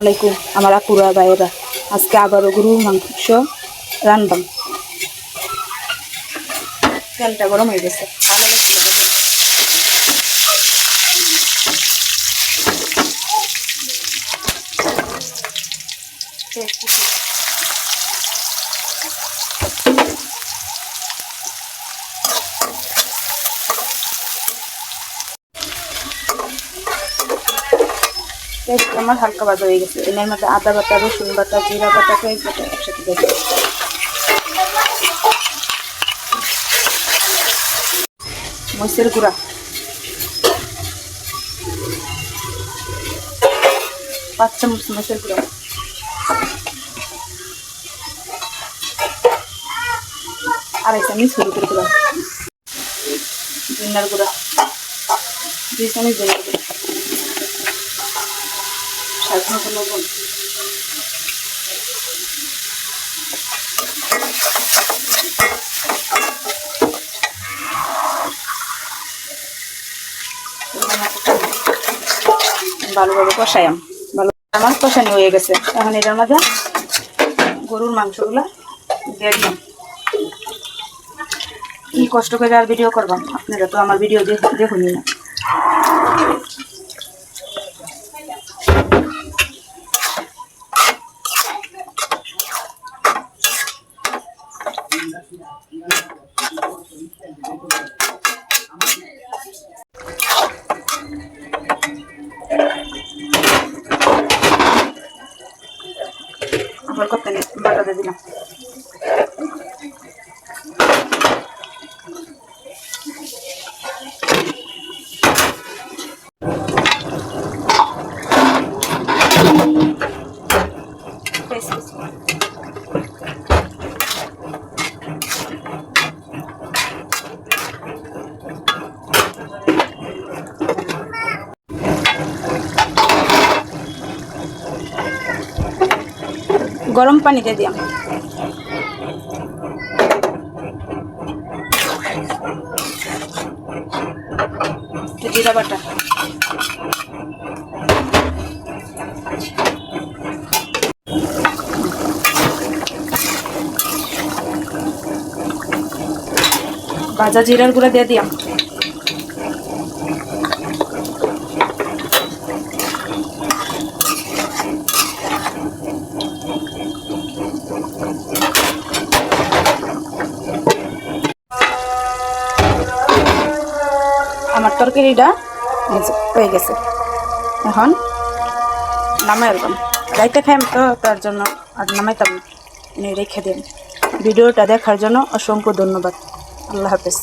আলাইকুম আমার আপুরা ভাইয়েরা। আজকে আবারও গরু মাংস রান্নাম তেলটা গরম হয়ে গেছে আদা রসুন বাটা দিলাম। পেঁয়াজ কুচি। পেস্ট আমার হালকা বাজা হয়ে গেছে। এর মধ্যে আদা বাটা, রসুন বাটা, জিরা বাটা, পেঁয়াজ বাটা একসাথে দিয়ে। মরিচের গুঁড়া। পাঁচ চামচ মরিচের গুঁড়া। আড়াই চামচ হলুদ করে দিলাম জিন্নার গুঁড়া। দুই চামচ জিন্নার গুঁড়া। মতো লবণ ভালোভাবে কষায়াম ভালো আমার কষানি হয়ে গেছে। এখন এটার মাঝে গরুর মাংসগুলা দিয়ে দিলাম। কি কষ্ট করে আর ভিডিও করবাম আপনারা তো আমার ভিডিও দেখুন না। আবার কথা নেই বাটা দিয়ে দিলাম গরম পানি দিয়ে দিলাম জিরা বাটা। ভাজা জিরার গুঁড়া দিয়ে দিলাম আমার তরকারিটা হয়ে গেছে। এখন নামাই এলাম রাইতে খাইম তো, তার জন্য আর নামাইতাম রেখে দিন। ভিডিওটা দেখার জন্য অসংখ্য ধন্যবাদ। আল্লাহ হাফেজ।